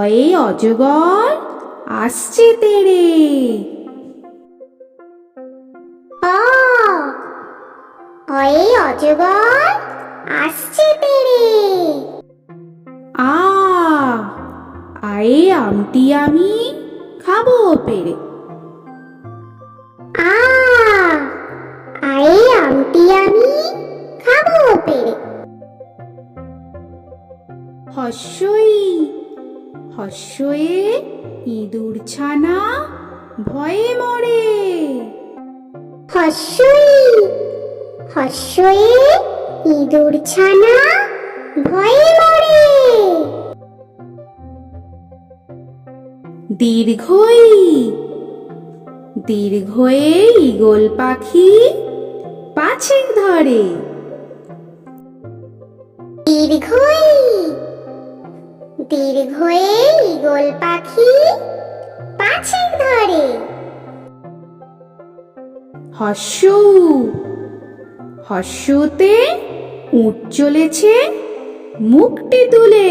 অয়ে অজগর আসছে তেরে। অয়ে অজগর আসছে তেরে। আ আয়ে আমটি আমি খাব পেরে। আ আয়ে আমটি আমি খাব পেরে। হস্যই হস্যয়ে ইঁদুর ছানা ভয়ে মরে। হস্যই হস্যয়ে ইঁদুর ছানা ভয়ে মরে। দীর্ঘই দীর্ঘয়ে ইগল পাখি পাছে ধরে। দীর্ঘই দীর্ঘয়ে ইগল পাখি পাছে ধরে। হস্য হস্যতে উঠ চলেছে মুখটি তুলে।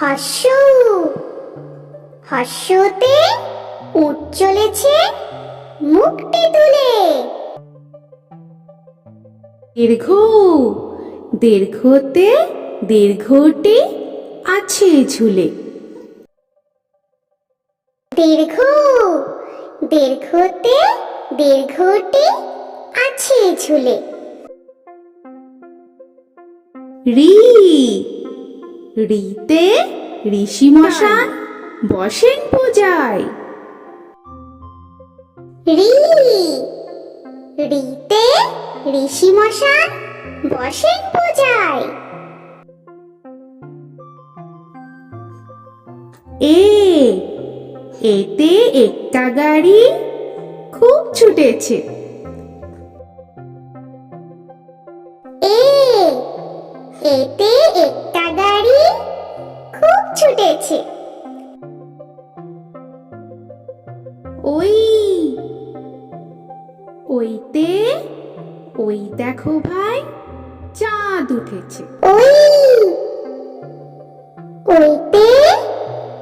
হস্য হস্যতে উঠ চলেছে মুখটি তুলে। দীর্ঘ দীর্ঘতে দীর্ঘটি আছে ঝুলে। দীর্ঘ দীর্ঘতে দীর্ঘটি আছে ঝুলে। রি রিতে ঋষি মশান বসেন পূজায়। রি রিতে ঋষি মশান বসেন পূজায়। এ এতে একটা গাড়ি খুব ছুটেছে। এ এতে একটা গাড়ি খুব ছুটেছে। ওই ওইতে ওই দেখো ভাই চাঁদ উঠেছে। ওই ওইতে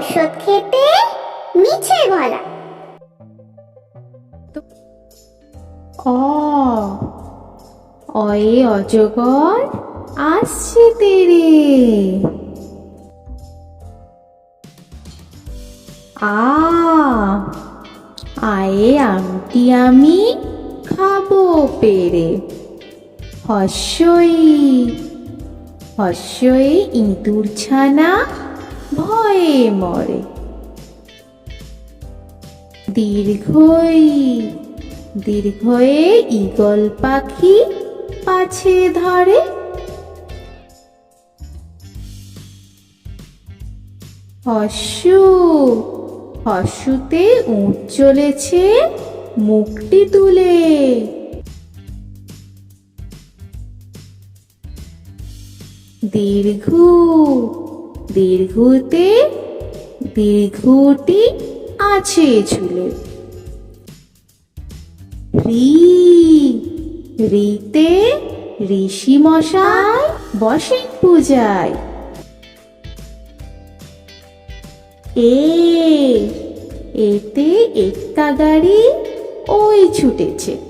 ঔষধ খেতে মিছে বলা অ অয়ে অজগর আসছে তেরে। আ, আয়ে আমটি আমি খাব পেরে। হস্যই হস্যই ইঁদুর ছানা ভয়ে মরে। দীর্ঘই, দীর্ঘয়ে ঈগল পাখি পাছে ধরে। হস্য, হস্যতে উঠ চলেছে মুখটি তুলে। দীর্ঘ দীর্ঘতে দীর্ঘটি আছে ঝুলে। রি, রিতে ঋষি মশাই বসেন পূজায়। এ, এতে একটা গাড়ি ওই ছুটেছে।